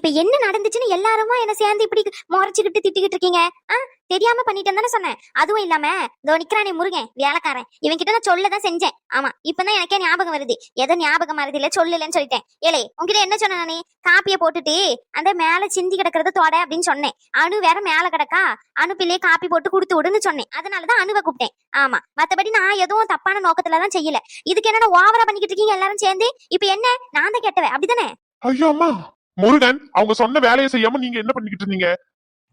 இப்ப என்ன நடந்துச்சுன்னு எல்லாருமா என்ன சேர்ந்து இப்படி முறைச்சுக்கிட்டு திட்டிக்கிட்டு இருக்கீங்க? ஆ தெரியாம பண்ணிட்டேன் தானே சொன்னேன். அதுவும் இல்லாம இதோ நிக்கிறானே முருகன் வேலைக்காரன். இவன் கிட்ட நான் சொல்லதான் செஞ்சேன். ஆமா இப்பதான் எனக்கே ஞாபகம் வருது. எதோ ஞாபகம் வருது இல்ல சொல்லலன்னு சொல்லிட்டேன். ஏலே உங்ககிட்ட என்ன சொன்ன நானே? காப்பிய போட்டுட்டு அந்த மேல சிந்தி கிடக்குறது தொட அப்படின்னு சொன்னேன். அணு வேற மேல கிடக்கா? அனுப்பிலேயே காப்பி போட்டு கொடுத்து விடுன்னு சொன்னேன். அதனாலதான் அணுவை கூப்பிட்டேன். ஆமா மத்தபடி நான் எதுவும் தப்பான நோக்கத்துலதான் செய்யல. இதுக்கு என்ன ஓவரா பண்ணிக்கிட்டு இருக்கீங்க எல்லாரும் சேர்ந்து? இப்ப என்ன? நான் தான் கெட்டவன். அப்படிதானே ஐயோ அம்மா! முருகன் அவங்க சொன்ன வேலையை செய்யாம நீங்க என்ன பண்ணிக்கிட்டு இருந்தீங்க?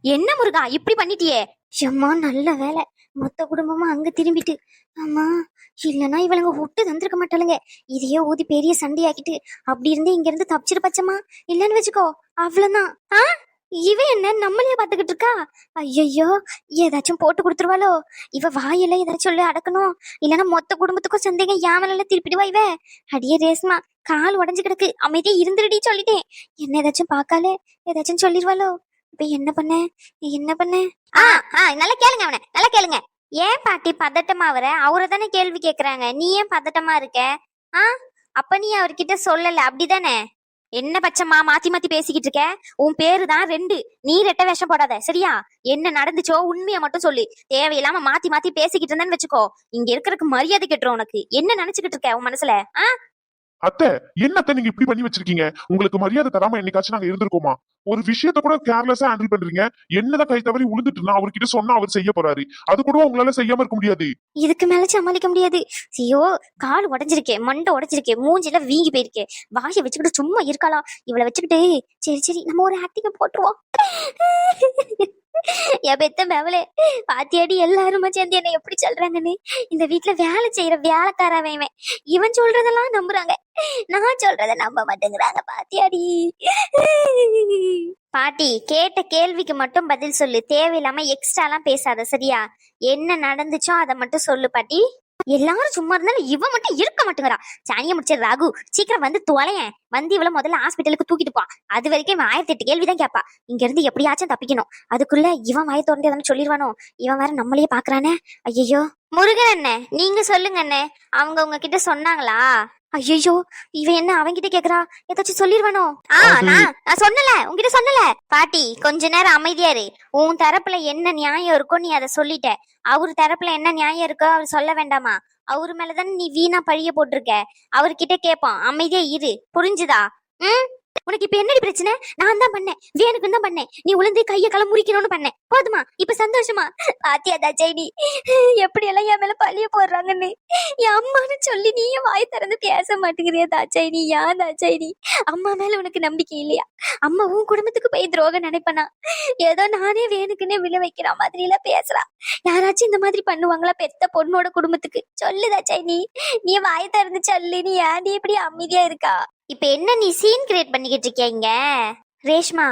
என்ன முருகா இப்படி பண்ணிட்டியே? எம்மா நல்ல வேலை. மொத்த குடும்பமா அங்க திரும்பிட்டு ஆமா இல்லனா இவளுங்க விட்டு தந்திருக்க மாட்டாளுங்க. இதையே ஊதி பெரிய சண்டையாக்கிட்டு அப்படி இருந்து இங்க இருந்து தப்பிச்சிரு பச்சமா இல்லன்னு வச்சுக்கோ அவ்வளவுதான். ஆ? இவ என்ன நம்மளே பாத்துக்கிட்டு இருக்கா? ஐயோ ஏதாச்சும் போட்டு கொடுத்துருவாளோ? இவ வாயில ஏதாச்சும் சொல்லி அடக்கணும். இல்லனா மொத்த குடும்பத்துக்கும் சந்தேகம் யாமல திருப்பிடுவா இவ? அடியே ரேஸ்மா கால் உடஞ்சு கிடக்கு. அமைதியா இருந்துருடி சொல்லிட்டேன். என்ன ஏதாச்சும் பார்க்கால ஏதாச்சும் சொல்லிடுவாளோ இப்ப என்ன பண்ண? என்ன பண்ண? ஆ ஆ நல்லா கேளுங்க அவனை. நல்லா கேளுங்க. ஏன் பாட்டி பதட்டமா வர அவரை தானே கேள்வி கேக்குறாங்க. நீ ஏன் பதட்டமா இருக்க? ஆ? அப்ப நீ அவர்கிட்ட சொல்லல. அப்படிதானே? என்ன பச்சம்மா மாத்தி மாத்தி பேசிக்கிட்டு இருக்க? உன் பேரு தான் ரெண்டு. நீ ரெட்ட வேஷம் போடாத. சரியா? என்ன நடந்துச்சோ உண்மையை மட்டும் சொல்லு. தேவையில்லாம மாத்தி மாத்தி பேசிக்கிட்டு இருந்தேன்னு வச்சுக்கோ. இங்க இருக்கிறதுக்கு மரியாதை கெட்டுரும் உனக்கு. என்ன நினைச்சுக்கிட்டு இருக்க உன் மனசுல? ஆ? அத்தை என்னத்த நீங்க இப்படி பண்ணி வச்சிருக்கீங்க? உங்களுக்கு மரியாதை தராம என்னைக்காச்சும் நாங்க இருந்திருக்கோமா? ஒரு விஷயத்த கூட கேர்லெஸ்ஸா ஹேண்டில் பண்றீங்க. என்னதான் கை தவறி உழுந்துட்டுனா அவர்கிட்ட சொன்னா அவர் செய்ய போறாரு. அது கூட உங்களால செய்யாம இருக்க முடியாது. இதுக்கு மேல சமாளிக்க முடியாது. ஐயோ கால் உடஞ்சிருக்கே மண்டை உடைஞ்சிருக்கே மூஞ்சில வீங்கி போயிருக்கே. வாயை வச்சுக்கிட்டு சும்மா இருக்காளா? இவளை வச்சுக்கிட்டு சரி சரி நம்ம ஒரு ஆக்டிங்க போட்டுருவோம். என் பெத்த மேவலே பாத்தியாடி எல்லாருமா சேர்ந்து என்ன எப்படி சொல்றாங்கன்னு? இந்த வீட்ல வேலை செய்யற வேலைக்காரவன் இவன். இவன் சொல்றதெல்லாம் நம்புறாங்க. நான் சொல்றத நம்ப மாட்டேங்கிறாங்க பாத்தியாடி. பாட்டி கேட்ட கேள்விக்கு மட்டும் பதில் சொல்லு. தேவையில்லாம எக்ஸ்ட்ராலாம் பேசாத சரியா? என்ன நடந்துச்சோ அதை மட்டும் சொல்லு பாட்டி. எல்லாரும் சும்மா இருந்தாலும் இவன் மட்டும் இருக்க மாட்டேங்கிறா சனிய முடிச்ச ராகு சீக்கிரம் வந்து தொலையன். வந்து இவ்வளவு முதல்ல ஹாஸ்பிட்டலுக்கு தூக்கிட்டு போ. அது வரைக்கும் இவன் ஆயிரத்தி எட்டு கேள்விதான் கேப்பா இங்க இருந்து எப்படியாச்சும் தப்பிக்கணும். அதுக்குள்ள இவன் வாய திறந்து எதனா சொல்லிடுவானோ. இவன் வேற நம்மளையே பாக்குறானே ஐயோ முருகன் அண்ணே நீங்க சொல்லுங்க அண்ணே. அவங்க உங்ககிட்ட சொன்னாங்களா? ஐயோ இவன் என்ன அவன்கிட்ட கேக்குறா? ஏதாச்சும் சொல்லிடுவானோ ஆ நான் நான் சொன்னல உன்கிட்ட சொன்னல. பாட்டி கொஞ்ச நேரம் அமைதியா இரு. உன் தரப்புல என்ன நியாயம் இருக்கோ நீ அதை சொல்லிட்ட. அவர் தரப்புல என்ன நியாயம் இருக்கோ அவர் சொல்ல வேண்டாமா? அவரு மேலதானே நீ வீணா பழிய போட்டிருக்க. அவர்கிட்ட கேட்பான் அமைதியா இரு. புரிஞ்சுதா? ம்? உனக்கு இப்ப என்னடி பிரச்சனை? நான் தான் பண்ணேன். வேணுக்கு தான் பண்ணேன். நீ உளுந்து கைய களை முறிக்கணும்னு பண்ணேன். போதுமா? இப்ப சந்தோஷமா? பாத்தியா தாச்சாயிடி எப்படி எல்லாம் என் மேல பழிய போடுறாங்கன்னு? என் அம்மான்னு சொல்லி நீயே வாய் திறந்து பேச மாட்டேங்கிறியா தாச்சாயினி ஏன் தாச்சாயினி அம்மா மேல உனக்கு நம்பிக்கை இல்லையா? அம்மா உன் குடும்பத்துக்கு போய் துரோகம் நினைப்பனா? ஏதோ நானே வேணுக்குன்னே விழ வைக்கிற மாதிரி எல்லாம் பேசுறா. யாராச்சும் இந்த மாதிரி பண்ணுவாங்களா பெத்த பொண்ணோட குடும்பத்துக்கு? சொல்லுதா நீ நீ வாய் திறந்து சொல்லு. நீ ஏன்டி இப்படி அமைதியா இருக்கா? இப்போ என்ன நீ சீன் கிரியேட் பண்ணிக்கிட்டு இருக்கீங்க ரேஷ்மா.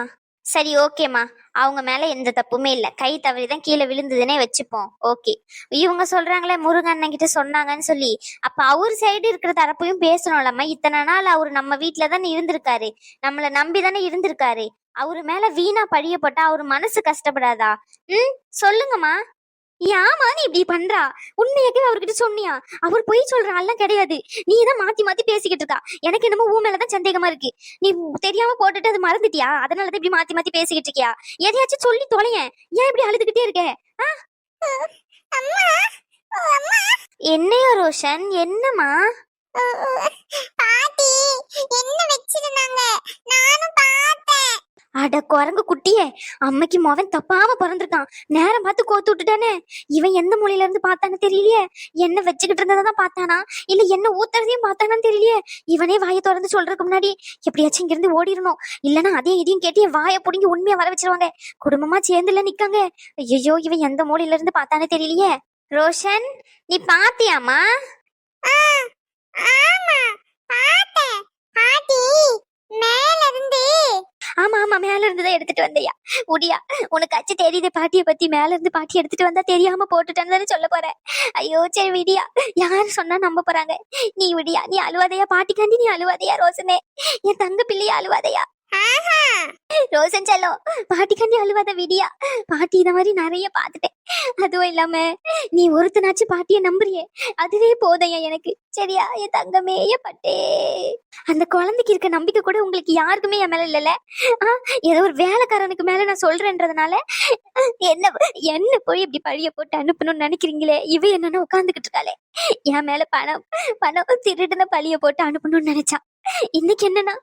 சரி ஓகேம்மா அவங்க மேல எந்த தப்புமே இல்லை. கை தவறி தான் கீழே விழுந்ததுன்னே வச்சுப்போம். ஓகே இவங்க சொல்றாங்களே முருகன் அண்ணன் கிட்ட சொன்னாங்கன்னு சொல்லி. அப்ப அவர் சைடு இருக்கிற தரப்பையும் பேசணும்லம்மா. இத்தனை நாள் அவர் நம்ம வீட்டில் தானே இருந்திருக்காரு. நம்மளை நம்பி தானே இருந்திருக்காரு. அவரு மேல வீணா பழிய போட்டா அவர் மனசு கஷ்டப்படாதா? ம்? சொல்லுங்கம்மா. ஏமா நீ இப்படி பண்றா? உண்மையாக்கவே அவர்கிட்ட சொன்னியா? அவர் பொய் சொல்ற ஆள்லாம் கிடையாது. நீ தான் மாத்தி மாத்தி பேசிக்கிட்டு இருக்கா. எனக்கு என்னமோ ஊ மேலதான் சந்தேகமா இருக்கு. நீ தெரியாம போட்டுட்டு அது மறந்துட்டியா? அதனாலதான் இப்படி மாத்தி மாத்தி பேசிக்கிட்டு இருக்கியா? எதையாச்சும் சொல்லி தொலையேன் ஏன் இப்படி அழுதுகிட்டே இருக்க? என்னையோ ரோஷன் என்னம்மா? பாட்டி என்ன வச்சிருந்தாங்க? நானும் பார்த்தேன். அட குரங்கு குட்டியே அம்மைக்கு மோவன் தப்பாம பிறந்திருக்கான். நேரம் பார்த்து கோத்து விட்டுட்டானே. இவன் எந்த மூலையில இருந்து பார்த்தான்னு தெரியலையே. என்ன வச்சுக்கிட்டு இருந்ததான் பார்த்தானா? இல்ல என்ன ஊத்துறதையும் பார்த்தானான்னு தெரியலையே. இவனே வாயை திறந்து சொல்றதுக்கு முன்னாடி எப்படியாச்சும் இங்கிருந்து ஓடிடணும் இல்லனா அதையும் இதையும் கேட்டு என் வாயை புடுங்கி உண்மையா வர வச்சிருவாங்க. குடும்பமா சேர்ந்துல நிக்காங்க. ஐயோ இவன் எந்த மூலையில இருந்து பார்த்தானே தெரியலையே. ரோஷன் நீ பாத்தியாமா ஆ, ஆமா பார்த்தேன் பாட்டி மேல இருந்து ஆமா ஆமா மேல இருந்துதான் எடுத்துட்டு வந்தையா? உடியா உனக்கு அச்சு தெரியுது பாட்டிய பத்தி மேல இருந்து பாட்டி எடுத்துட்டு வந்தா தெரியாம போட்டுட்டேன்னு சொல்ல போறேன் ஐயோ சரி விடியா. யாரு சொன்னா நம்ப போறாங்க? நீ விடியா நீ அழுவாதையா? பாட்டிக்காண்டி நீ அழுவாதையா ரோசனே என் தங்க பிள்ளைய அழுவாதையா? ரோசன் செல்லோ பாட்டிக்காண்டி அழுவாத விடியா? பாட்டி இந்த மாதிரி நிறைய பார்த்துட்டேன். அதுவும் இல்லாம நீ ஒருத்தனாச்சும் பாட்டிய நம்புறியே? அதுவே போதையா எனக்கு. சரியா? என் தங்கமே பட்டே. அந்த குழந்தைக்கு இருக்க நம்பிக்கை கூட உங்களுக்கு யாருக்குமே என் மேல இல்லைல்ல? ஏதோ ஒரு வேலைக்காரனுக்கு மேல நான் சொல்றேன்றதுனால என்ன என்ன போய் இப்படி பழிய போட்டு அனுப்பணும்னு நினைக்கிறீங்களே? இவ என்னன்னு உட்காந்துக்கிட்டு இருக்காளே. என் மேல பணம் பணம் திருடுன பழிய போட்டு அனுப்பணும்னு நினைச்சா. இன்னைக்கு என்னன்னா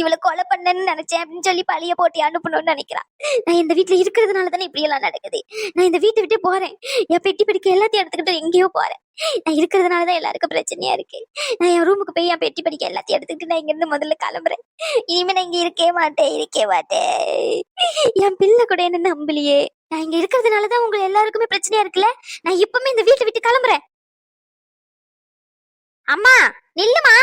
இவளை கொலை பண்ணேன்னு நினைச்சேன் அப்படின்னு சொல்லி பழிய போட்டி அனுப்பணும்னு நினைக்கிறான் நான் இந்த வீட்டுல இருக்கிறதுனால தானே இப்படி எல்லாம் நடக்குது. நான் இந்த வீட்டை விட்டு போறேன். என் பெட்டி படிக்க எல்லாத்தையும் எடுத்துக்கிட்டு எங்கேயோ போறேன். நான் இருக்கிறதுனால தான் எல்லாருக்கும் பிரச்சனையா இருக்கு. நான் என் ரூமுக்கு போய் என் பெட்டி படிக்க எல்லாத்தையும் எடுத்துக்கிட்டு நான் இங்க இருந்து முதல்ல கிளம்புறேன். இனிமே நான் இங்க இருக்கே மாட்டேன் இருக்கே மாட்டேன். என் பிள்ளை கூட என்ன நம்பலையே? நான் இங்க இருக்கிறதுனால தான் உங்க எல்லாருக்குமே பிரச்சனையா இருக்குல்ல? நான் இப்பவுமே இந்த வீட்டை விட்டு கிளம்புறேன். அம்மா நில்லுமா?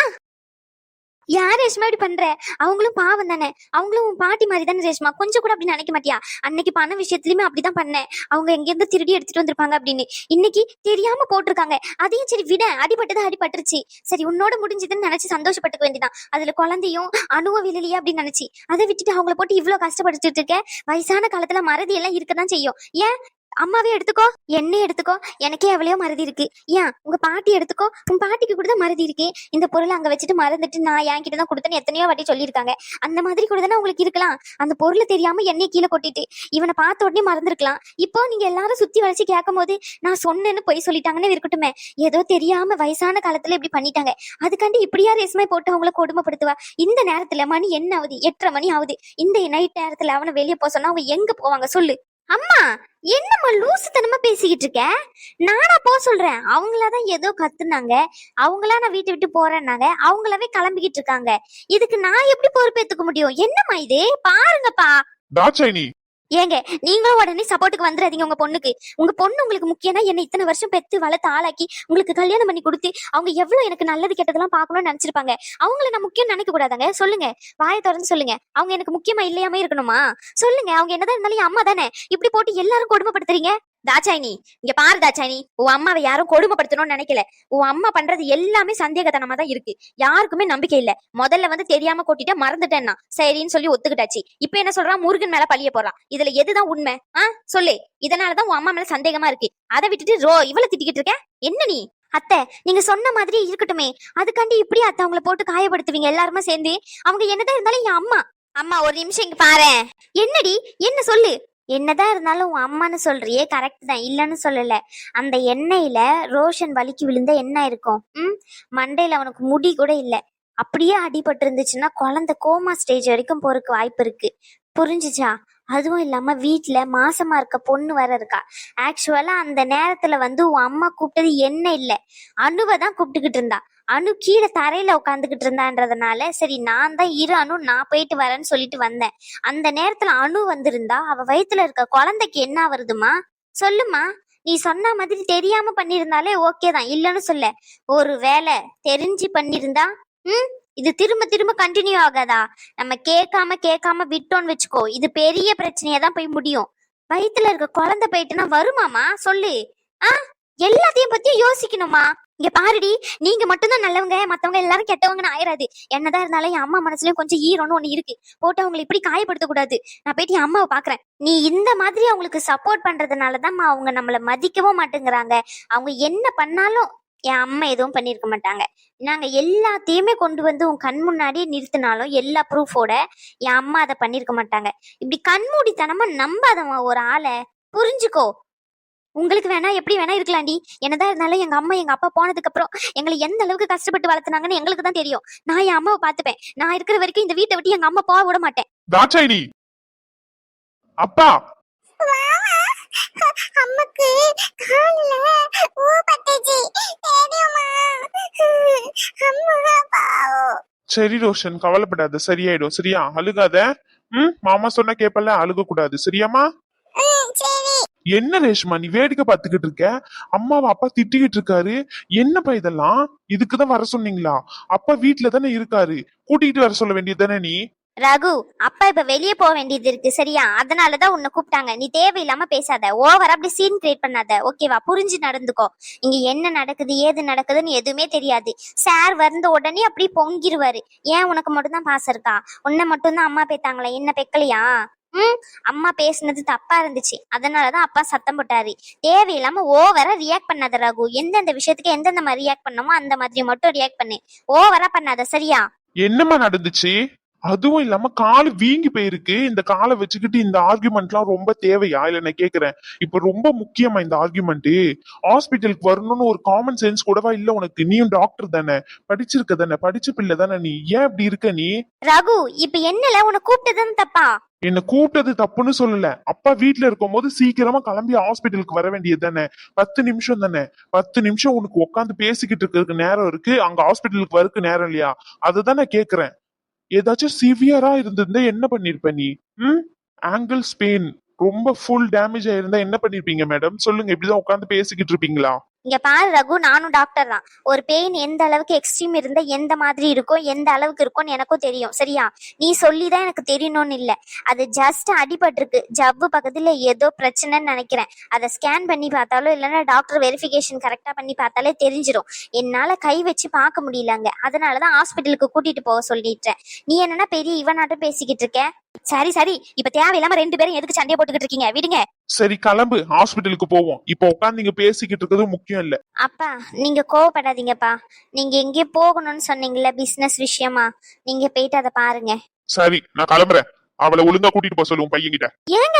யார் ரேஷ்மா இப்படி பண்ற? அவங்களும் பாவம் தானே. அவங்களும் உன் பாட்டி மாதிரி தானே ரேஷ்மா. கொஞ்சம் கூட அப்படி நினைக்க மாட்டியா? அன்னைக்கு பண விஷயத்துலயுமே அப்படிதான் பண்ணேன். அவங்க எங்கேருந்து திருடி எடுத்துட்டு வந்திருப்பாங்க அப்படின்னு. இன்னைக்கு தெரியாம போட்டிருக்காங்க. அதையும் சரி விட அடிபட்டது அடிபட்டுருச்சு. சரி உன்னோட முடிஞ்சதுன்னு நினைச்சு சந்தோஷப்பட்டுக்க வேண்டியதான் அதுல குழந்தையும் அணுவ விழலையே அப்படின்னு நினைச்சு அதை விட்டுட்டு அவங்கள போட்டு இவ்வளவு கஷ்டப்படுத்திட்டு இருக்க? வயசான காலத்துல மறதி எல்லாம் இருக்கதான் செய்யும். ஏன்? அம்மாவே எடுத்துக்கோ. என்ன எடுத்துக்கோ. எனக்கே எவ்வளையோ மறதி இருக்கு. ஏன் உங்க பாட்டி எடுத்துக்கோ. உன் பாட்டிக்கு கூட மறதி இருக்கு. இந்த பொருளை அங்க வச்சுட்டு மறந்துட்டு நான் என் கிட்ட தான் கொடுத்தேன்னு எத்தனையோ வாட்டி சொல்லியிருக்காங்க. அந்த மாதிரி கூட தானே உங்களுக்கு இருக்கலாம். அந்த பொருளை தெரியாம என்னைய கீழே கொட்டிட்டு இவனை பார்த்த உடனே மறந்துருக்கலாம். இப்போ நீங்க எல்லாரும் சுத்தி வளைச்சு கேட்கும் போது நான் சொன்னேன்னு பொய் சொல்லிட்டாங்கன்னு இருக்கட்டுமே. ஏதோ தெரியாம வயசான காலத்துல இப்படி பண்ணிட்டாங்க. அதுக்காண்டி இப்படியா ரேஸ்மை போட்டு அவங்கள கொடுமைப்படுத்துவா? இந்த நேரத்துல மணி என்ன ஆகுது? எட்டரை மணி ஆகுது. இந்த நைட் நேரத்துல அவனை வெளியே போக சொன்னா அவங்க எங்க போவாங்க? சொல்லு. அம்மா என்னம்மா லூசுத்தனமா பேசிக்கிட்டு இருக்க? நானா போ சொல்றேன். அவங்களாதான் ஏதோ கத்துனாங்க. அவங்களா நான் வீட்டை விட்டு போறேன்னாங்க. அவங்களாவே கிளம்பிக்கிட்டு இருக்காங்க. இதுக்கு நான் எப்படி பொறுப்பேத்துக்க முடியும்? என்னம்மா இது? பாருங்கப்பா. ஏங்க நீங்களும் உடனே சப்போர்ட்டுக்கு வந்துடாதீங்க உங்க பொண்ணுக்கு. உங்க பொண்ணு உங்களுக்கு முக்கியம்னா என்ன இத்தனை வருஷம் பெத்து வளர்த்து ஆளாக்கி உங்களுக்கு கல்யாணம் பண்ணி கொடுத்து அவங்க எவ்வளவு எனக்கு நல்லது கெட்டதெல்லாம் பார்க்கணும்னு நினைச்சிருப்பாங்க. அவங்கள நான் முக்கியம் நினைக்க கூடாதாங்க. சொல்லுங்க. வாயை திறந்து சொல்லுங்க. அவங்க எனக்கு முக்கியமா இல்லையாம இருக்கணுமா? சொல்லுங்க. அவங்க என்னதான் இருந்தாலும் அம்மா தானே. இப்படி போட்டு எல்லாரும் கொடுமைப்படுத்துறீங்க? தாச்சாயினி இங்க பாரு தாச்சாயினி உன் அம்மாவை யாரும் கொடுமைப்படுத்தணும்னு நினைக்கல. உன் அம்மா பண்றது எல்லாமே சந்தேகத்தனமா தான் இருக்கு. யாருக்குமே நம்பிக்கை இல்ல. முதல்ல வந்து தெரியாம கொட்டிட்டு மறந்துட்டேன்னா. சரின்னு சொல்லி ஒத்துக்கிட்டாச்சு. இப்ப என்ன சொல்றான் முருகன் மேல பழிய போறான் இதுல எதுதான் உண்மை? ஆ? சொல்லு. இதனாலதான் உன் அம்மா மேல சந்தேகமா இருக்கு. அதை விட்டுட்டு ரோ இவள திட்டிக்கிட்டு இருக்க? என்ன நீ? அத்தை நீங்க சொன்ன மாதிரி இருக்கட்டுமே. அதுக்காண்டி இப்படி அத்தை அவங்கள போட்டு காயப்படுத்துவீங்க எல்லாருமே சேர்ந்து? அவங்க என்னதான் இருந்தாலும் என் அம்மா. அம்மா ஒரு நிமிஷம் இங்க பாரு என்னடி? என்ன சொல்லு? என்னதான் இருந்தாலும் உன் அம்மான்னு சொல்றியே கரெக்ட் தான். இல்லைன்னு சொல்லல. அந்த எண்ணெயில ரோஷன் வலிக்கு விழுந்த எண்ணெய் இருக்கும்? ம்? மண்டையில அவனுக்கு முடி கூட இல்லை. அப்படியே அடிபட்டு இருந்துச்சுன்னா குழந்தை கோமா ஸ்டேஜ் வரைக்கும் போறதுக்கு வாய்ப்பு இருக்கு. புரிஞ்சுச்சா? அதுவும் இல்லாம வீட்டுல மாசமா இருக்க பொண்ணு வர இருக்கா. ஆக்சுவலா அந்த நேரத்துல வந்து உன் அம்மா கூப்பிட்டது என்ன இல்ல. அணுவை தான் கூப்பிட்டுக்கிட்டு இருந்தா. அணு கீழே தரையில உட்காந்துக்கிட்டு இருந்தான்றதுனால சரி நான் தான் இரு அணு நான் போயிட்டு வரேன்னு சொல்லிட்டு வந்தேன். அந்த நேரத்துல அணு வந்திருந்தா அவ வயித்துல இருக்க குழந்தைக்கு என்ன வருதுமா சொல்லுமா நீ சொன்ன மாதிரி தெரியாம பண்ணிருந்தாலே ஓகே தான் இல்லைன்னு சொல்ல. ஒரு வேலை தெரிஞ்சு பண்ணிருந்தா ம் இது திரும்ப திரும்ப கண்டினியூ ஆகாதா? நம்ம கேட்காம கேட்காம விட்டோன்னு வச்சுக்கோ இது பெரிய பிரச்சனையா தான் போய் முடியும். வயித்துல இருக்க குழந்தை போயிட்டுனா வருமாமா சொல்லு. ஆ எல்லாத்தையும் பத்தியும் யோசிக்கணுமா? இங்க பாருடி நீங்க மட்டும்தான் நல்லவங்க மத்தவங்க எல்லாரும் கெட்டவங்கன்னு ஆயிராது. என்னதான் இருந்தாலும் என் அம்மா மனசுலயும் கொஞ்சம் ஈரம்னு ஒண்ணு இருக்கு. போட்டு அவங்களை இப்படி காயப்படுத்த கூடாது நான் போயிட்டு என் அம்மாவை பாக்குறேன். நீ இந்த மாதிரி அவங்களுக்கு சப்போர்ட் பண்றதுனாலதான் அவங்க நம்மள மதிக்கவும் மாட்டேங்கிறாங்க. அவங்க என்ன பண்ணாலும் என் அம்மா எதுவும் பண்ணிருக்க மாட்டாங்க. நாங்க எல்லாத்தையுமே கொண்டு வந்து உன் கண் முன்னாடியே நிறுத்தினாலும் எல்லா ப்ரூஃபோட என் அம்மா அதை பண்ணிருக்க மாட்டாங்க. இப்படி கண்மூடித்தனமா நம்பாதம்மா ஒரு ஆளை. புரிஞ்சுக்கோ. உங்களுக்கு வேணா எப்படி வேணா இருக்கலாம்டி. என்னதான் இருந்தாலும் எங்க அம்மா எங்க அப்பா போனதுக்கு அப்புறம் எங்களை எந்த அளவுக்கு கஷ்டப்பட்டு வளர்த்துனாங்கன்னு எங்களுக்கு தான் தெரியும். நான் என் அம்மாவை பாத்துப்பேன் நான் இருக்கிற வரைக்கும் இந்த வீட்டை விட்டு எங்க அம்மா போக விட மாட்டேன். தாட்சாயினி அப்பா! அம்மாக்கு காலில ஊ பட்டுச்சு. தெரியுமா? அம்மா பாவம். சரி ரோஷன் கவலைப்படாத. சரியாயிடும். சரியா? அழுகாத. ம்? மாமா சொன்னா கேப்பல அழுக கூடாது சரியாமா என்ன ரேஷ்மா நீ வேடிக்கை பார்த்துக்கிட்டு இருக்க? அம்மாவை அப்பா திட்டிக்கிட்டு இருக்காரு. என்னப்பா இதெல்லாம்? இதுக்குதான் வர சொன்னீங்களா? அப்பா வீட்டுல தானே இருக்காரு. கூட்டிகிட்டு வர சொல்ல வேண்டியது தானே நீ? ரகு அப்பா இப்ப வெளியே போக வேண்டியது இருக்கு சரியா? அதனாலதான் உன்னை கூப்பிட்டாங்க. நீ தேவையில்லாம பேசாத. ஓவர் அப்படி சீன் கிரியேட் பண்ணாத. ஓகேவா புரிஞ்சு நடந்துக்கோ. இங்க என்ன நடக்குது ஏது நடக்குதுன்னு எதுவுமே தெரியாது. சார் வந்த உடனே அப்படி பொங்கிருவாரு. ஏன் உனக்கு மட்டும்தான் பாசம் இருக்கா? உன்னை மட்டும்தான் அம்மா பேத்தாங்களா என்ன பெக்கலையா? ம் அம்மா பேசினது தப்பா இருந்துச்சு. அதனாலதான் அப்பா சத்தம் போட்டாரு. தேவையில்லாம ஓவரா ரியாக்ட் பண்ணாத ரகு. எந்தெந்த விஷயத்துக்கு எந்தெந்த மாதிரி ரியாக்ட் பண்ணணுமோ அந்த மாதிரி மட்டும் ரியாக்ட் பண்ணு. ஓவரா பண்ணாத சரியா? என்னம்மா நடந்துச்சு? அதுவும் இல்லாம காலு வீங்கி போயிருக்கு. இந்த காலை வச்சுக்கிட்டு இந்த ஆர்குமெண்ட்லாம் ரொம்ப தேவையா? இல்ல நான் கேக்குறேன். இப்ப ரொம்ப முக்கியமா இந்த ஆர்குமெண்ட் ஹாஸ்பிட்டலுக்கு வரணும்னு ஒரு காமன் சென்ஸ் கூடவா இல்ல உனக்கு? நீயும் டாக்டர் தானே. படிச்சிருக்க தானே. படிச்ச பிள்ளை தானே நீ. ஏன் இப்படி இருக்க நீ? ரகு இப்ப என்னல? உன்னை கூப்பிட்டதுன்னு தப்பா? என்ன கூப்பிட்டது தப்புன்னு சொல்லல. அப்பா வீட்ல இருக்கும்போது சீக்கிரமா கிளம்பி ஹாஸ்பிட்டலுக்கு வர வேண்டியது தானே. பத்து நிமிஷம் தானே. பத்து நிமிஷம் உனக்கு உட்காந்து பேசிக்கிட்டு இருக்கிறதுக்கு நேரம் இருக்கு. அங்க ஹாஸ்பிட்டலுக்கு வரக்கு நேரம் இல்லையா? அதுதான் நான் கேக்குறேன். ஏதாச்சும் சிவியரா இருந்திருந்தா என்ன பண்ணிருப்ப நீ? ம்? ஆங்கிள் ஸ்பெயின் ரொம்ப ஃபுல் டேமேஜ் ஆயிருந்தா என்ன பண்ணிருப்பீங்க மேடம் சொல்லுங்க இப்படிதான் உட்காந்து பேசிக்கிட்டு இருப்பீங்களா? இங்க பாரு ரகு நானும் டாக்டர் தான். ஒரு பெயின் எந்த அளவுக்கு எக்ஸ்ட்ரீம் இருந்தா எந்த மாதிரி இருக்கும் எந்த அளவுக்கு இருக்கும்னு எனக்கும் தெரியும். சரியா? நீ சொல்லிதான் எனக்கு தெரியணும்னு இல்ல. அது ஜஸ்ட் அடிபட்டிருக்கு. ஜவ்வு பக்கத்துல ஏதோ பிரச்சனைன்னு நினைக்கிறேன். அதை ஸ்கேன் பண்ணி பார்த்தாலும் இல்லைன்னா டாக்டர் வெரிஃபிகேஷன் கரெக்டா பண்ணி பார்த்தாலே தெரிஞ்சிடும் என்னால கை வச்சு பார்க்க முடியலங்க. அதனாலதான் ஹாஸ்பிட்டலுக்கு கூட்டிட்டு போக சொல்லிட்டேன். நீ என்னன்னா பெரிய இவனாட்டம் பேசிக்கிட்டு இருக்க? சரி சரி. இப்ப தேவையில்லாம ரெண்டு பேரும் எதுக்கு சண்டையை போட்டுக்கிட்டு இருக்கீங்க? விடுங்க. சரி கிளம்பு. ஹாஸ்பிட்டலுக்கு போவோம். இப்போ உட்காந்து நீங்க பேசிக்கிட்டு இருக்கிறது முக்கியம் இல்ல. அப்பா நீங்க கோவப்படாதீங்கப்பா. நீங்க எங்கே போகணும்னு சொன்னீங்கல்ல பிசினஸ் விஷயமா? நீங்க போயிட்டு அதை பாருங்க. சரி நான் கிளம்புறேன். அவளை ஒழுங்கா கூட்டிட்டு போக சொல்லுவோம் பையன்கிட்ட. ஏங்க?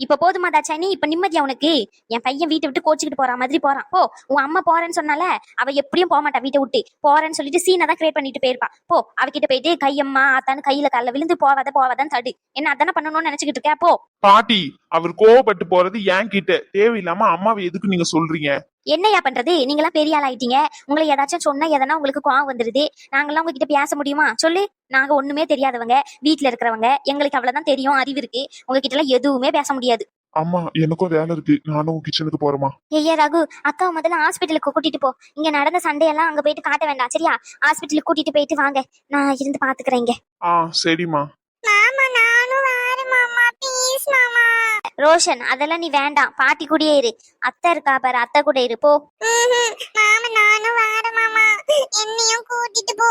இப்ப போதுமா தாச்சானி இப்ப நிம்மதியா உனக்கு? என் பையன் வீட்டை விட்டு கோச்சிக்கிட்டு போற மாதிரி போறான். போ உன் அம்மா போறேன்னு சொன்னால அவ எப்படியும் போக மாட்டா வீட்டை விட்டு. போறேன்னு சொல்லிட்டு சீனை தான் கிரியேட் பண்ணிட்டு போயிருப்பா. போ அவகிட்ட போயிட்டு கையம்மா அத்தான்னு கையில கல்ல விழுந்து போவாத போவாதான் தடு. என்ன அதானே பண்ணணும்னு நினைச்சுக்கிட்டு இருக்கா? போ. பாட்டி அவர் கோவப்பட்டு போறது என் கிட்ட தேவையில்லாம அம்மாவை எதுக்கு நீங்க சொல்றீங்க? என்னையா பண்றது? நீங்களாம் பெரிய ஆள் ஆயிட்டீங்க உங்களை ஏதாச்சும் சொன்னா எதனா உங்களுக்கு கோவம் வந்துருது. நாங்கெல்லாம் உங்ககிட்ட பேச முடியுமா? சொல்லு. நாங்க ஒண்ணுமே தெரியாதவங்க வீட்ல இருக்கிறவங்க. எங்களுக்கு அவ்வளவுதான் தெரியும் அறிவு இருக்கு. உங்ககிட்ட எல்லாம் எதுவுமே பேச முடியாது. அம்மா எனக்கும் வேலை இருக்கு. நானும் கிச்சனுக்கு போறேமா ஐயா ரகு அக்கா முதல்ல ஹாஸ்பிட்டலுக்கு கூட்டிட்டு போ. இங்க நடந்த சண்டையெல்லாம் அங்க போயிட்டு காட்ட வேண்டாம் சரியா? ஹாஸ்பிட்டலுக்கு கூட்டிட்டு போயிட்டு வாங்க. நான் இருந்து பாத்துக்கிறேன் இங்க. ஆ சரிம்மா. ரோஷன் அதெல்லாம் நீ வேண்டாம். பாட்டி கூடயே இரு. அத்தை இருக்கா பாரு அத்தை கூட இரு போ. மாமா நானும் வாரேன் மாமா. என்னையும் கூட்டிட்டு போ.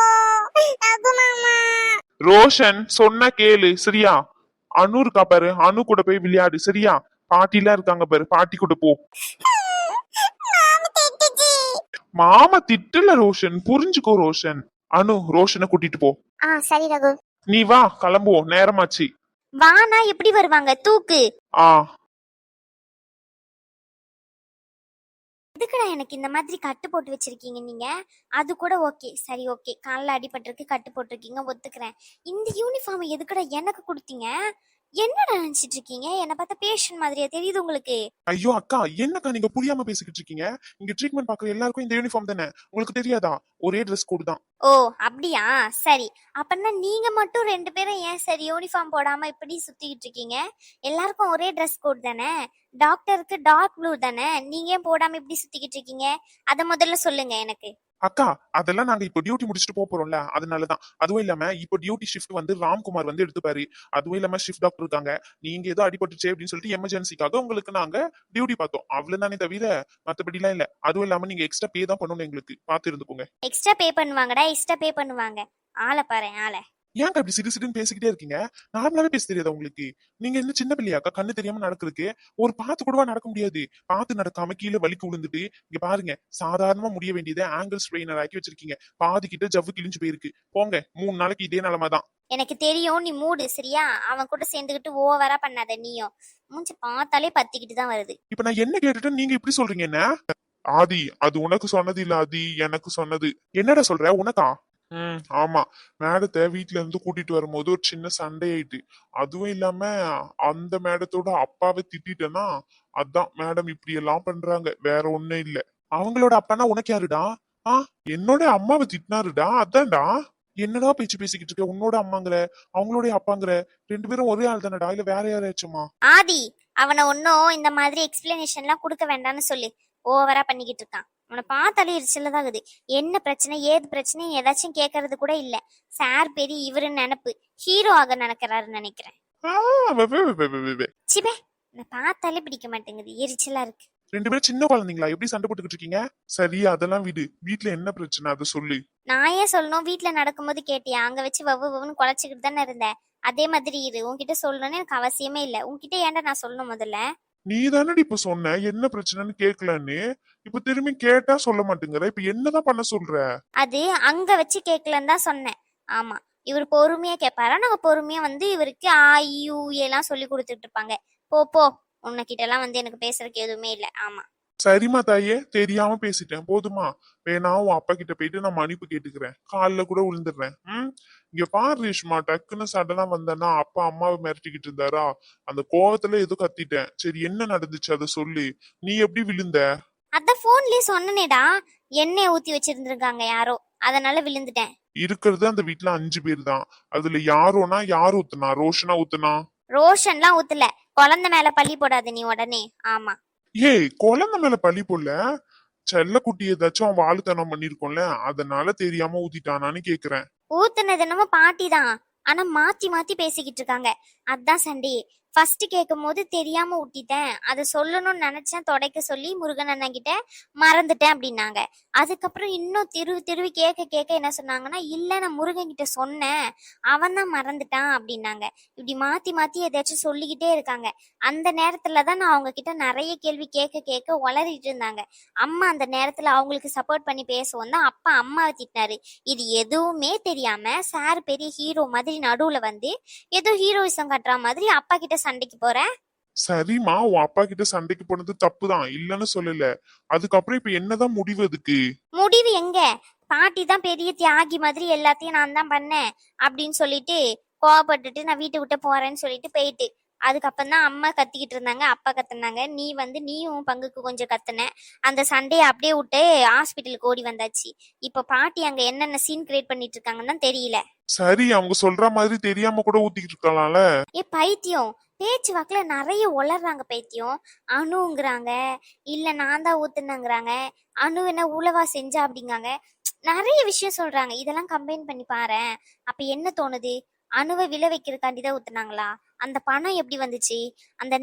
ரகு மாமா. ரோஷன் சொன்ன கேளு சரியா? அனு இருக்கா பாரு அனு கூட போய் விளையாடு சரியா? பாட்டிலாம் இருக்காங்க பாரு பாட்டி கூட போ. மாமா திட்டல ரோஷன் புரிஞ்சுக்கோ ரோஷன். அனு ரோஷனை கூட்டிட்டு போ. ஆ சரி ரகு. நீ வா கிளம்புவோம் நேரமாச்சு. வானா எப்படி வருவாங்க? தூக்கு. ஆ. எதுக்குடா எனக்கு இந்த மாதிரி கட்டு போட்டு வச்சிருக்கீங்க நீங்க. அது கூட ஓகே. சரி ஓகே. காலில் அடிபட்டிருக்கு கட்டு போட்டிருக்கீங்க ஒத்துக்கிறேன். இந்த யூனிஃபார்ம் எதுக்குடா எனக்கு கொடுத்தீங்க? என்னடா நினைச்சிட்டு இருக்கீங்க என்னை பார்த்தா பேஷண்ட் மாதிரியா தெரியுது உங்களுக்கு? ஐயோ அக்கா என்னக்கா நீங்க புரியாம பேசிக்கிட்டு இருக்கீங்க? இங்க ட்ரீட்மெண்ட் பாக்குற எல்லாருக்கும் இந்த யூனிஃபார்ம் தானே? உங்களுக்கு தெரியாதா? ஒரே ட்ரெஸ் கோட் தான். ஓ அப்படியா? சரி. அப்படின்னா நீங்க மட்டும் ரெண்டு பேரும் ஏன் சரி யூனிஃபார்ம் போடாம இப்படி சுத்திக்கிட்டு இருக்கீங்க? எல்லாருக்கும் ஒரே ட்ரெஸ் கோட் தானே? டாக்டருக்கு டார்க் ப்ளூ தானே? நீங்க ஏன் போடாம இப்படி சுத்திக்கிட்டு இருக்கீங்க? அத முதல்ல சொல்லுங்க எனக்கு. அக்கா அதெல்லாம் நாங்க இப்போ டியூட்டி முடிச்சுட்டு போக போறோம்ல அதனாலதான். அதுவும் இல்லாம இப்போ டியூட்டி ஷிஃப்ட் வந்து ராம்குமார் வந்து எடுத்துப்பாரு. அதுவும் இல்லாம ஷிஃப்ட் டாக்டர் இருக்காங்க. நீங்க ஏதோ அடிபட்டுச்சு அப்படின்னு சொல்லிட்டு எமர்ஜென்சிக்காக உங்களுக்கு நாங்க டியூட்டி பார்த்தோம். அவ்வளவுதானே தவிர மத்தபடிலாம் இல்ல. அதுவும் இல்லாம நீங்க எக்ஸ்ட்ரா பே தான் பண்ணணும் எங்களுக்கு. பாத்து இருந்துக்கோங்க. எக்ஸ்ட்ரா பே பண்ணுவாங்கடா எக்ஸ்ட்ரா பே பண்ணுவாங்க. ஆளை பாரு ஆளை. ஏன்க்கா இப்படி சிடு சிடுன்னு பேசிக்கிட்டே இருக்கீங்க? நார்மலாவே பேச தெரியாதா உங்களுக்கு? நீங்க என்ன சின்ன பிள்ளையாக்கா கண்ணு தெரியாம நடக்கிறதுக்கு ஒரு பார்த்து கூடவா நடக்க முடியாது? பார்த்து நடக்காம கீழே வலிக்கு விழுந்துட்டு இங்க பாருங்க சாதாரணமா முடிய வேண்டியதை ஆங்கிள் ஸ்ட்ரெயினர் ஆக்கி வச்சிருக்கீங்க. பாதி கிட்ட ஜவ்வு கிழிஞ்சு போயிருக்கு. போங்க மூணு நாளைக்கு இதே நிலமை தான். எனக்கு தெரியும் நீ மூடு சரியா? அவன் கூட சேர்ந்துக்கிட்டு ஓவரா பண்ணாத நீயும். மூஞ்சி பார்த்தாலே பத்திக்கிட்டு தான் வருது. இப்ப நான் என்ன கேட்டுட்டு நீங்க இப்படி சொல்றீங்க என்ன? ஆதி அது உனக்கு சொன்னது இல்ல ஆதி எனக்கு சொன்னது. என்னடா சொல்ற? உனக்கா? ம். ஆமா. மேடத்தை வீட்ல இருந்து கூட்டிட்டு வரும்போது ஒரு சின்ன சண்டை ஆயிட்டு அதுவும் இல்லாம அந்த மேடத்தோட அப்பாவை திட்டிட்டேன்னா அதான் மேடம் இப்படி எல்லாம் பண்றாங்க. வேற ஒண்ணும் இல்ல. அவங்களோட அப்பானா உனக்கு யாருடா? ஆ என்னோட அம்மாவை திட்டினாருடா? அதான்டா. என்னடா பேச்சு பேசிக்கிட்டு இருக்க? உன்னோட அம்மாங்கிற? அவங்களோட அப்பாங்கிற? ரெண்டு பேரும் ஒரே ஆள் தானடா? இல்ல வேற யாராச்சுமா? ஆதி அவனை ஒன்னும் இந்த மாதிரி எக்ஸ்பிளனேஷன்லாம் கொடுக்க வேண்டாம்னு சொல்லு. ஓவரா பண்ணிக்கிட்டு இருக்கான். உன்னை பார்த்தாலே எரிச்சல தான் இருக்குது. என்ன பிரச்சனை ஏது பிரச்சனை ஏதாச்சும் கேட்கறது கூட இல்ல. சார் பெரிய இவருன்னு நினப்பு. ஹீரோ ஆக நினைக்கிறாருன்னு நினைக்கிறேன். சிபே என்னை பார்த்தாலே பிடிக்க மாட்டேங்குது. எரிச்சலா இருக்கு. ரெண்டு பேரும் சின்ன குழந்தைங்களா? எப்படி சண்டை போட்டுக்கிட்டு இருக்கீங்க? சரி அதெல்லாம் விடு. வீட்ல என்ன பிரச்சனை? அதை சொல்லு. நான் ஏன் சொல்லணும்? வீட்ல நடக்கும்போது கேட்டியா? அங்க வச்சு வவ்வு வவ்வுன்னு குலைச்சிக்கிட்டு தானே இருந்தேன். அதே மாதிரி இரு. உன்கிட்ட சொல்லணும்னு எனக்கு அவசியமே இல்ல. உன்கிட்ட ஏன்டா நான் சொல்லணும் முதல்ல? நீ தானடி இப்ப சொன்ன? என்ன பிரச்சனைன்னு கேட்கலன்னு இப்ப திரும்பி கேட்டா சொல்ல மாட்டேங்கிற. இப்ப என்னதான் பண்ண சொல்ற? அது அங்க வச்சு கேட்கலன்னு தான் சொன்னேன். ஆமா. இவர் பொறுமையா கேட்பாரா நாங்க பொறுமையா வந்து இவருக்கு ஆ யூ எல்லாம் சொல்லி கொடுத்துட்டு இருப்பாங்க. போ போ. உன்கிட்ட எல்லாம் வந்து எனக்கு பேசுறதுக்கு எதுவுமே இல்ல. ஆமா. சரிம்மா தாயே தெரியாம பேசிட்டேன். போதுமா? வேணா உன் அப்பா கிட்ட போயிட்டு நான் மன்னிப்பு கேட்டுக்கிறேன். கால்ல கூட விழுந்துடுறேன் ம்? இங்க பாரு ரேஷ்மா டக்குன்னு சடனா வந்தேன்னா அப்பா அம்மாவை மிரட்டிக்கிட்டு இருந்தாரா? அந்த கோவத்துல ஏதோ கத்திட்டேன். சரி என்ன நடந்துச்சு? அதை சொல்லு. நீ எப்படி விழுந்த? அதான் போன்லயே சொன்னனேடா. எண்ணெய் ஊத்தி வச்சிருந்திருக்காங்க யாரோ. அதனால விழுந்துட்டேன். இருக்கிறது அந்த வீட்ல அஞ்சு பேர் தான். அதுல யாரோனா யார் ஊத்துனா? ரோஷனா ஊத்துனா? ரோஷன்லாம் ஊத்தல. குழந்தை மேல பள்ளி போடாத நீ உடனே. ஆமா. ஏய் குழந்தை மேல பழி போல செல்லக்குட்டி ஏதாச்சும் அவன் வாழுத்தனம் பண்ணிருக்கோம்ல அதனால தெரியாம ஊத்திட்டானான்னு கேக்குறேன். ஊத்துனது என்னமோ பாட்டி தான் ஆனா மாத்தி மாத்தி பேசிக்கிட்டு இருக்காங்க. அதான் சண்டே. ஃபர்ஸ்ட் கேட்கும் போது தெரியாம ஊட்டிட்டேன். அதை சொல்லணும்னு நினைச்சேன் தொடைக்க சொல்லி முருகன் அண்ணன் கிட்ட மறந்துட்டேன் அப்படின்னாங்க. அதுக்கப்புறம் இன்னும் திருவி திருவி கேட்க கேட்க என்ன சொன்னாங்கன்னா இல்ல நான் முருகன் கிட்ட சொன்னேன். அவன் தான் மறந்துட்டான் அப்படின்னாங்க. இப்படி மாத்தி மாத்தி எதாச்சும் சொல்லிக்கிட்டே இருக்காங்க. அந்த நேரத்துல தான் நான் அவங்க கிட்ட நிறைய கேள்வி கேட்க கேட்க உளறிட்டு இருந்தாங்க. அம்மா அந்த நேரத்துல அவங்களுக்கு சப்போர்ட் பண்ணி பேசுவோம் தான் அப்பா அம்மாவை திட்டினாரு. இது எதுவுமே தெரியாம சார் பெரிய ஹீரோ மாதிரி நடுவுல வந்து ஏதோ ஹீரோயிசம் கட்டுற மாதிரி அப்பா கிட்ட சண்டைக்கு போற சரிம்மா உன் அப்பா கிட்ட சண்டைக்கு போனது தப்புதான். இல்லன்னு சொல்லல. அதுக்கப்புறம் இப்ப என்னதான் முடிவு அதுக்கு? முடிவு எங்க? பாட்டி தான் பெரிய தியாகி மாதிரி எல்லாத்தையும் நான் தான் பண்ணேன் அப்படின்னு சொல்லிட்டு கோவப்பட்டுட்டு நான் வீட்டை விட்டு போறேன்னு சொல்லிட்டு போயிட்டு. அதுக்கப்புறம் தான் அம்மா கத்திக்கிட்டு இருந்தாங்க அப்பா கத்துனாங்க. நீ வந்து நீயும் பங்குக்கு கொஞ்சம் கத்துன. அந்த சண்டையை அப்படியே விட்டு ஹாஸ்பிட்டலுக்கு ஓடி வந்தாச்சு. இப்ப பாட்டி அங்க என்னென்ன சீன் கிரியேட் பண்ணிட்டு இருக்காங்கன்னு தான் தெரியல. சரி அவங்க சொல்ற மாதிரி தெரியாம கூட ஊத்திக்கிட்டு இருக்கலாம்ல ஏ பைத்தியம். பேச்சு வாக்குல நிறைய உளர்றாங்க பைத்தியம். அணுங்கிறாங்க. இல்ல நான் தான் ஊத்துனங்கிறாங்க. அணு என்ன உழவா செஞ்சா? அப்படிங்காங்க. நிறைய விஷயம் சொல்றாங்க. இதெல்லாம் கம்பைன் பண்ணி பாரு அப்ப என்ன தோணுது? அணுவை விளை வைக்கிறதுக்காண்டி தான் ஊத்துனாங்களா? அந்த பணம் எப்படி வந்துச்சு? அந்த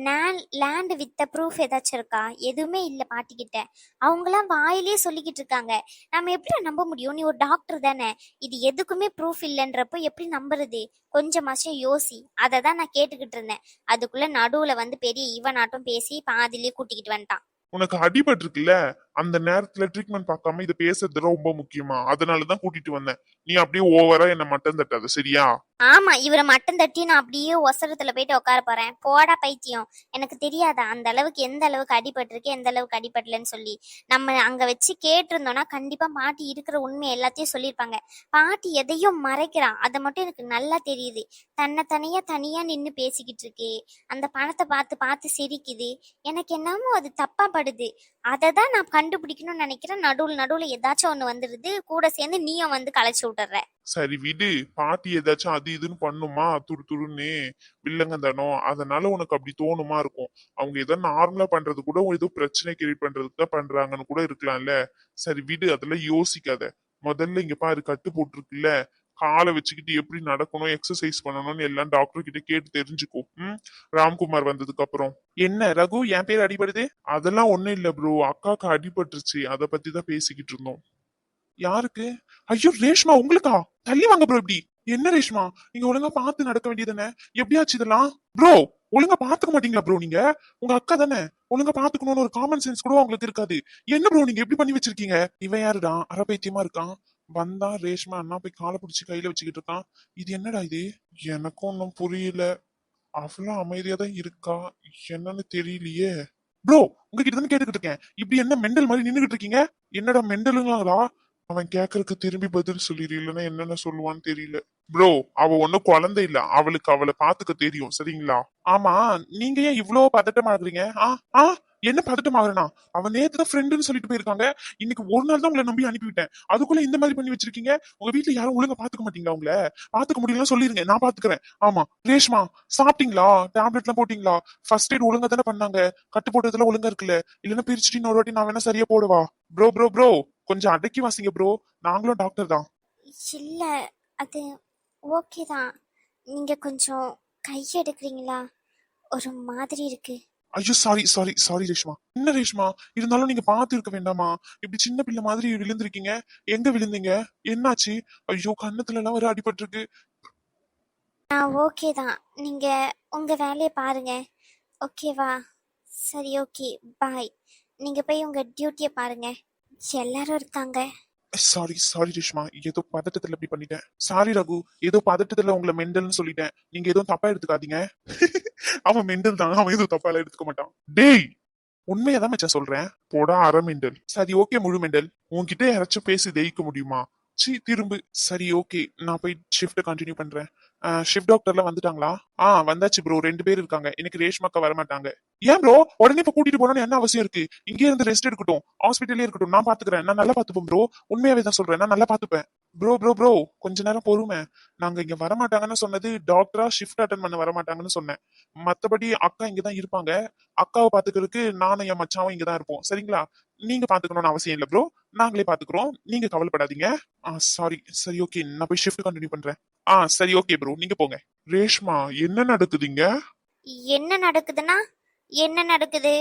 லேண்ட் வித்த ப்ரூஃப் ஏதாச்சும் இருக்கா? எதுவுமே இல்லை பாட்டிக்கிட்ட. அவங்களாம் வாயிலே சொல்லிக்கிட்டு இருக்காங்க. நம்ம எப்படி நம்ப முடியும்? நீ ஒரு டாக்டர் தானே. இது எதுக்குமே ப்ரூஃப் இல்லைன்றப்போ எப்படி நம்புறது? கொஞ்சமாச்சும் யோசி. அதை தான் நான் கேட்டுக்கிட்டு இருந்தேன். அதுக்குள்ள நடுவுல வந்து பெரிய இவனாட்டம் பேசி பாதிலே கூட்டிக்கிட்டு வந்துட்டான். உனக்கு அடிபட்டு இருக்குல்ல அந்த நேரத்துல ட்ரீட்மெண்ட் பார்க்காம இது பேசுறது ரொம்ப முக்கியமா? அதனாலதான் கூட்டிட்டு வந்தேன். நீ அப்படியே ஓவரா என்ன மட்டம் தட்டாத சரியா? ஆமா இவரை மட்டம் தட்டி நான் அப்படியே ஒசரத்துல போயிட்டு உட்கார போறேன். போடா பைத்தியம். எனக்கு தெரியாதா? அந்த அளவுக்கு எந்த அளவுக்கு அடிபட்டிருக்கு எந்த அளவுக்கு அடிபடலன்னு சொல்லி. நம்ம அங்க வச்சு கேட்டிருந்தோம்னா கண்டிப்பா பாட்டி இருக்கிற உண்மை எல்லாத்தையும் சொல்லியிருப்பாங்க. பாட்டி எதையும் மறைக்கிறான் அதை மட்டும் எனக்கு நல்லா தெரியுது. தன்னை தனியா தனியா நின்னு பேசிக்கிட்டு இருக்கு. அந்த பணத்தை பார்த்து பார்த்து சிரிக்குது. எனக்கு என்னமோ அது தப்பா படுது. அதை தான் நான் கண்டுபிடிக்கணும்னு நினைக்கிறேன். நடுவுல நடுவுல ஏதாச்சும் ஒண்ணு வந்துடுது கூட சேர்ந்து நீயும் வந்து களைச்சு விட்டுற சரி விடு. பாட்டி ஏதாச்சும் அது இதுன்னு பண்ணுமா? துரு துருன்னு வில்லங்க தானோ அதனால உனக்கு அப்படி தோணுமா இருக்கும். அவங்க ஏதோ நார்மலா பண்றது கூட ஏதோ பிரச்சனை கிரியேட் பண்றதுக்கு தான் பண்றாங்கன்னு கூட இருக்கலாம்ல. சரி விடு. அதெல்லாம் யோசிக்காத. முதல்ல இங்க பாரு கட்டு போட்டிருக்குல்ல. காலை வச்சுக்கிட்டு எப்படி நடக்கணும் எக்ஸசைஸ் பண்ணணும்னு எல்லாம் டாக்டர் கிட்ட கேட்டு தெரிஞ்சுக்கோ. ம்? ராம்குமார் வந்ததுக்கு அப்புறம் என்ன ரகு என் பேர் அடிபடுது? அதெல்லாம் ஒண்ணும் இல்ல ப்ரோ அக்காக்கு அடிபட்டுருச்சு. அத பத்தி தான் பேசிக்கிட்டு இருந்தோம். யாருக்கு? ஐயோ ரேஷ்மா உங்களுக்கா? தள்ளி வாங்க ப்ரோ இப்படி. என்ன ரேஷ்மா? நீங்க ஒழுங்கா பார்த்து நடக்க வேண்டியதுதானே? எப்படியாச்சு இதெல்லாம்? ப்ரோ ஒழுங்கா பாத்துக்க மாட்டீங்களா ப்ரோ நீங்க? உங்க அக்கா தானே? ஒழுங்கா பாத்துக்கணும்னு ஒரு காமன் சென்ஸ் கூட உங்களுக்கு இருக்காது. என்ன ப்ரோ நீங்க எப்படி பண்ணி வச்சிருக்கீங்க? இவன் யாருடா? அரபைத்தியமா இருக்கான்? வந்தா ரேஷ்மா அண்ணா போய் காலை பிடிச்சி கையில வச்சுக்கிட்டு இருக்கான். இது என்னடா இது? எனக்கும் ஒன்றும் புரியல. அவ்வளோ அமைதியா தான் இருக்கா? என்னன்னு தெரியலையே. ப்ரோ உங்ககிட்ட தானே கேட்டுக்கிட்டு இருக்கேன். இப்படி என்ன மெண்டல் மாதிரி நின்னுகிட்டு இருக்கீங்க? என்னடா மெண்டலுங்களா அவன் கேக்குறதுக்கு திரும்பி பதில் சொல்லிடு இல்லைன்னா என்னென்ன சொல்லுவான்னு தெரியல. ப்ரோ அவ ஒன்னும் குழந்தை இல்ல. அவளுக்கு அவளை பாத்துக்க தெரியும். சரிங்களா? ஆமா நீங்க ஏன் இவ்ளோ இருக்கிறீங்க? ஆ ஆ என்ன பதட்டமாகறனா அவன் நேத்து தான் ஃப்ரெண்டுன்னு சொல்லிட்டு போயிருக்காங்க. இன்னைக்கு ஒரு நாள் தான் உங்களை நம்பி அனுப்பிவிட்டேன். அதுக்குள்ள இந்த மாதிரி பண்ணி வச்சிருக்கீங்க? உங்க வீட்டுல யாரும் ஒழுங்கா பாத்துக்க மாட்டீங்களா உங்களை? பாத்துக்க முடியலன்னு சொல்லிருங்க. நான் பாத்துக்கிறேன். ஆமா. ரேஷ்மா சாப்பிட்டீங்களா? டேப்லெட் எல்லாம் போட்டீங்களா? ஃபர்ஸ்ட் எய்ட் ஒழுங்கா தானே பண்ணாங்க. கட்டு போட்டதுல ஒழுங்கா இருக்குல்ல. இல்லன்னா பிரிச்சுட்டு இன்னொரு வாட்டி நான் வேணா சரியா போடுவா? ப்ரோ ப்ரோ ப்ரோ கொஞ்சம் அடக்கி வாசிங்க ப்ரோ நாங்களும் டாக்டர் தான். இல்ல. அது ஓகே தான். நீங்க கொஞ்சம் கையெடுக்கிறீங்களா? ஒரு மாதிரி இருக்கு. ஐயோ சாரி சாரி சாரி ரேஷ்மா. என்ன ரேஷ்மா? இருந்தாலும் நீங்க பார்த்து இருக்க வேண்டாமா? இப்படி சின்ன பிள்ளை மாதிரி விழுந்திருக்கீங்க. எங்க விழுந்தீங்க? என்னாச்சு? ஐயோ கண்ணத்துல எல்லாம் ஒரு அடிபட்டிருக்கு. நான் ஓகே தான். நீங்க உங்க வேலையை பாருங்க. ஓகேவா சரி ஓகே பாய் நீங்க போய் உங்க டியூட்டியை பாருங்க. எல்லாரும் இருக்காங்க. Sorry sorry Reshma. ஏதோ பதட்டத்துல இப்படி பண்ணிட்டேன். சாரி ரகு. ஏதோ பதட்டத்துல உங்களை மெண்டல்னு சொல்லிட்டேன். நீங்க எதுவும் தப்பா எடுத்துக்காதீங்க. அவன் மெண்டல் தான் அவன் எதுவும் தப்பால எடுத்துக்க மாட்டான். டேய் உண்மையாதான் மச்சான் சொல்றேன். போடா அரை மெண்டல். சரி ஓகே முழு மெண்டல். உன்கிட்ட யாராச்சும் பேசி ஜெயிக்க முடியுமா? சி திரும்பு. சரி ஓகே. நான் போய் ஷிஃப்ட் கண்டினியூ பண்றேன். ஷிஃப்ட் டாக்டர்ல வந்துட்டாங்களா? ஆ வந்தாச்சு ப்ரோ ரெண்டு பேர் இருக்காங்க. எனக்கு ரேஷ்மாக்கா வர மாட்டாங்க ஏன் ப்ரோ உடனே இப்ப கூட்டிட்டு போனோம்னு என்ன அவசியம் இருக்கு? இங்கே இருந்து ரெஸ்ட் எடுக்கட்டும். ஹாஸ்பிட்டலே இருக்கட்டும். நான் பாத்துக்கிறேன். நான் நல்லா பாத்துப்பேன் ப்ரோ உண்மையாவே தான் சொல்றேன். நான் நல்லா பாத்துப்பேன். ப்ரோ ப்ரோ ப்ரோ கொஞ்ச நேரம் பொறுமை. நாங்க இங்க வரமாட்டாங்கன்னு சொன்னது டாக்டரா ஷிஃப்ட் அட்டன் பண்ண வரமாட்டாங்கன்னு சொன்னேன். மத்தபடி அக்கா இங்க தான் இருப்பாங்க. அக்காவை பாத்துக்கிறதுக்கு நானும் என் மச்சாவும் இங்க தான் இருப்போம். சரிங்களா? நீங்க பாத்துக்கணும்னு அவசியம் இல்ல ப்ரோ நாங்களே பாத்துக்கிறோம். நீங்க கவலைப்படாதீங்க. ஆ சாரி சரி ஓகே நான் போய் ஷிஃப்ட் கண்டினியூ பண்றேன். ஆ சரி ஓகே ப்ரோ நீங்க போங்க. ரேஷ்மா என்ன நடக்குதுங்க? என்ன நடக்குதுன்னா என்ன நடக்குது?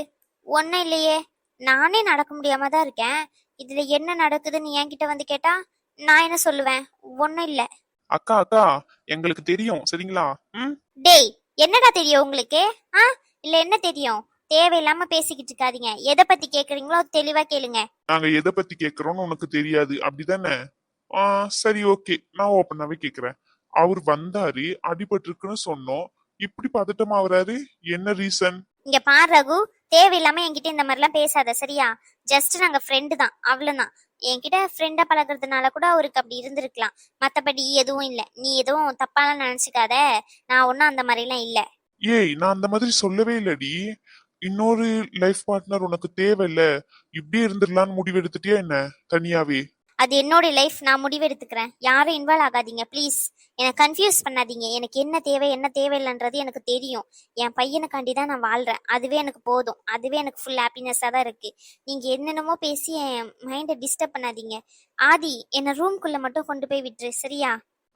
ஒன்றும் இல்லையே. நானே நடக்க முடியாம தான் இருக்கேன். இதுல என்ன நடக்குதுன்னு என்கிட்ட வந்து கேட்டா நான் என்ன சொல்லுவேன்? ஒன்றும் இல்லை. அக்கா அக்கா எங்களுக்கு தெரியும். சரிங்களா? ம்? டேய் என்னடா தெரியும் உங்களுக்கு? ஆ? இல்ல என்ன தெரியும்? தேவையில்லாம பேசிக்கிட்டு இருக்காதீங்க. எதை பத்தி கேக்குறீங்களோ தெளிவா கேளுங்க. நாங்க எதை பத்தி கேக்குறோம்னு உனக்கு தெரியாது. அப்படிதானே? ஆ சரி ஓகே. நான் ஓப்பனாவே கேக்குறேன். அவர் வந்தாரு அடிபட்டிருக்குன்னு சொன்னோம். இப்படி பதட்டமாவறாரு என்ன ரீசன் இங்க பாரு ரகு தேவையில்லாம என்கிட்ட இந்த மாதிரிலாம் பேசாத சரியா? ஜஸ்ட் நாங்க ஃப்ரெண்டு தான். அவ்வளவுதான். என்கிட்ட ஃப்ரெண்டா பழகுறதுனால கூட அவருக்கு அப்படி இருந்திருக்கலாம். மத்தபடி எதுவும் இல்ல. நீ எதுவும் தப்பாலாம் நினைச்சுக்காத. நான் ஒன்னும் அந்த மாதிரிலாம் இல்ல. ஏய் நான் அந்த மாதிரி சொல்லவே இல்லடி. இன்னொரு லைஃப் பார்ட்னர் உனக்கு தேவையில்ல. இப்படியே இருந்துடலான்னு முடிவெடுத்துட்டியா என்ன? தனியாவே? அது என்னோட லைஃப் நான் முடிவெடுத்துக்கிறேன். யாரும் இன்வால்வ் ஆகாதீங்க ப்ளீஸ் என்னை கன்ஃபியூஸ் பண்ணாதீங்க. எனக்கு என்ன தேவை என்ன தேவையில்லைன்றது எனக்கு தெரியும். என் பையனுக்காண்டி தான் நான் வாழ்றேன். அதுவே எனக்கு போதும். அதுவே எனக்கு ஃபுல் ஹாப்பினஸ்ஸாக தான் இருக்கு. நீங்க என்னென்னமோ பேசி என் மைண்டை டிஸ்டர்ப் பண்ணாதீங்க. ஆதி என்னை ரூம்குள்ள மட்டும் கொண்டு போய் விட்டுரு சரியா?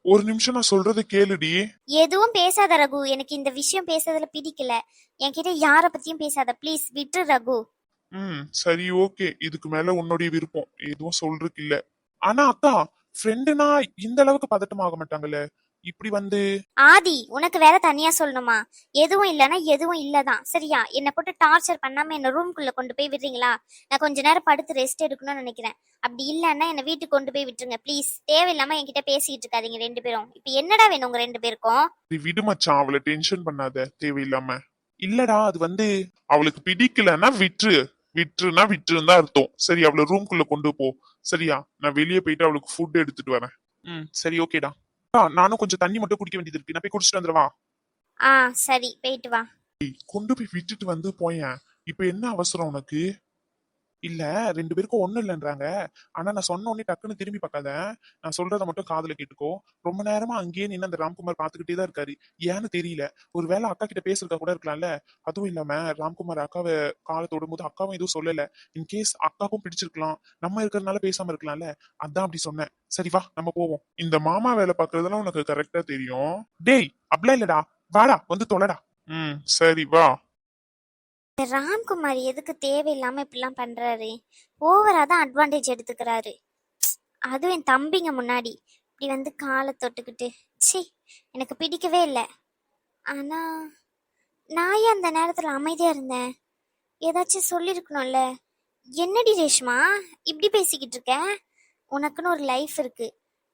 ஒரு நிமிஷம் நான் சொல்றதை கேளுடி. எதுவும் பேசாத ரகு. எனக்கு இந்த விஷயம் பேசுறதுல பிடிக்கல. என்கிட்ட யார பத்தியும் பேசாத. ப்ளீஸ் விட்டுரு ரகு. ம் சரி ஓகே இதுக்கு மேல உன்னுடைய விருப்பம். எதுவும் சொல்றதுக்கு இல்ல. ஆனா அக்கா ஃப்ரெண்டுனா இந்த அளவுக்கு பதட்டமாக மாட்டாங்கல்ல இப்படி வந்து ஆதி உனக்கு வேற தனியா சொல்லணுமா? எதுவும் இல்லைன்னா எதுவும் இல்லதான். சரியா? என்னை போட்டு டார்ச்சர் பண்ணாம என்ன ரூம்குள்ள கொண்டு போய் விடுறீங்களா? நான் கொஞ்ச நேரம் படுத்து ரெஸ்ட் எடுக்கணும்னு நினைக்கிறேன். அப்படி இல்லைன்னா என்னை வீட்டுக்கு கொண்டு போய் விட்டுருங்க ப்ளீஸ் தேவையில்லாம என்கிட்ட பேசிட்டு இருக்காதீங்க ரெண்டு பேரும். இப்ப என்னடா வேணும் உங்க ரெண்டு பேருக்கும்? விடு மச்சான் அவளை டென்ஷன் பண்ணாத தேவையில்லாம. இல்லடா அது வந்து அவளுக்கு பிடிக்கலன்னா விட்டுரு. விட்டுருனா விட்டுருன்னு தான் அர்த்தம். சரி அவளை ரூம்குள்ள கொண்டு போ. சரியா நான் வெளியே போயிட்டு அவளுக்கு ஃபுட் எடுத்துட்டு வரேன். ம். சரி ஓகேடா ஆ, நானும் கொஞ்சம் தண்ணி மட்டும் குடிக்க வேண்டியது இருக்கு. நான் போய் குடிச்சிட்டு வந்துடவா? ஆ சரி போயிட்டு வா. கொண்டு போய் விட்டுட்டு வந்து போயேன். இப்ப என்ன அவசரம் உனக்கு? இல்ல ரெண்டு பேருக்கும் ஒண்ணும் இல்லைன்றாங்க. ஆனா நான் சொன்ன உடனே டக்குன்னு திரும்பி பார்க்காத. நான் சொல்றத மட்டும் காதுல கேட்டுக்கோ. ரொம்ப நேரமா அங்கேயே நின்று அந்த ராம்குமார் பாத்துக்கிட்டே தான் இருக்காரு. ஏன்னு தெரியல. ஒருவேளை அக்கா கிட்ட பேசுறதா கூட இருக்கலாம்ல? அதுவும் இல்லாம ராம்குமார் அக்காவை காலை தொடும்போது அக்காவும் எதுவும் சொல்லல. இன்கேஸ் அக்காவுக்கும் பிடிச்சிருக்கலாம். நம்ம இருக்கிறதுனால பேசாம இருக்கலாம்ல? அதான் அப்படி சொன்னேன். சரி வா நம்ம போவோம். இந்த மாமா வேலை பாக்குறதெல்லாம் உனக்கு கரெக்டா தெரியும். டேய் அப்படிலாம் இல்லடா. வாடா வந்து தொலைடா. ம் சரி வா. ராம்குமார் எதுக்கு தேவையில்லாம இப்படிலாம் பண்றாரு? ஓவரா தான் அட்வான்டேஜ் எடுத்துக்கிறாரு. அதுவும் என் தம்பிங்க முன்னாடி. இப்படி வந்து காலை தொட்டுக்கிட்டு சி எனக்கு பிடிக்கவே இல்லை. ஆனா நான் ஏன் அந்த நேரத்துல அமைதியா இருந்தேன்? ஏதாச்சும் சொல்லியிருக்கணும்ல என்னடி ரேஷ்மா இப்படி பேசிக்கிட்டு இருக்க? உனக்குன்னு ஒரு லைஃப் இருக்கு.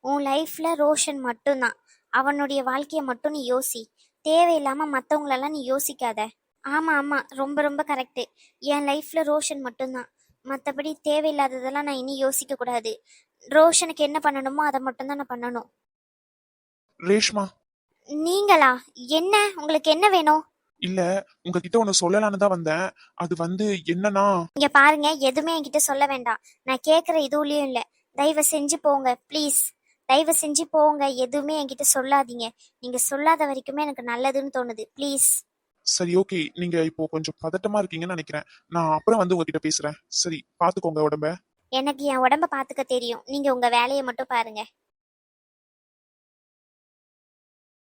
உன் லைஃப்ல ரோஷன் மட்டும்தான். அவனுடைய வாழ்க்கையை மட்டும் நீ யோசி. தேவையில்லாம மத்தவங்களெல்லாம் நீ யோசிக்காத. ஆமா ஆமா. ரொம்ப ரொம்ப கரெக்டு என் லைஃப்ல ரோஷன் மட்டும்தான். மற்றபடி தேவையில்லாததெல்லாம் நான் இனி யோசிக்க கூடாது. ரோஷனுக்கு என்ன பண்ணணுமோ அதை மட்டும்தான் நான் பண்ணணும். ரேஷ்மா. நீங்களா? என்ன? உங்களுக்கு என்ன வேணும்? இல்ல உங்ககிட்ட ஒண்ணு சொல்லலான்னு தான் வந்தேன். அது வந்து என்னன்னா இங்க பாருங்க எதுவுமே என்கிட்ட சொல்ல வேண்டாம். நான் கேக்குற இதுலயும் இல்ல. தயவு செஞ்சு போங்க ப்ளீஸ் தயவு செஞ்சு போங்க. எதுவுமே என்கிட்ட சொல்லாதீங்க. நீங்க சொல்லாத வரைக்குமே எனக்கு நல்லதுன்னு தோணுது. ப்ளீஸ் சரி ஓகே நீங்க இப்போ கொஞ்சம் பதட்டமா இருக்கீங்கன்னு நினைக்கிறேன். நான் அப்புறம் வந்து உங்ககிட்ட பேசுறேன். சரி பாத்துக்கோங்க உடம்ப. எனக்கு என் உடம்ப பாத்துக்க தெரியும். நீங்க உங்க வேலையை மட்டும் பாருங்க.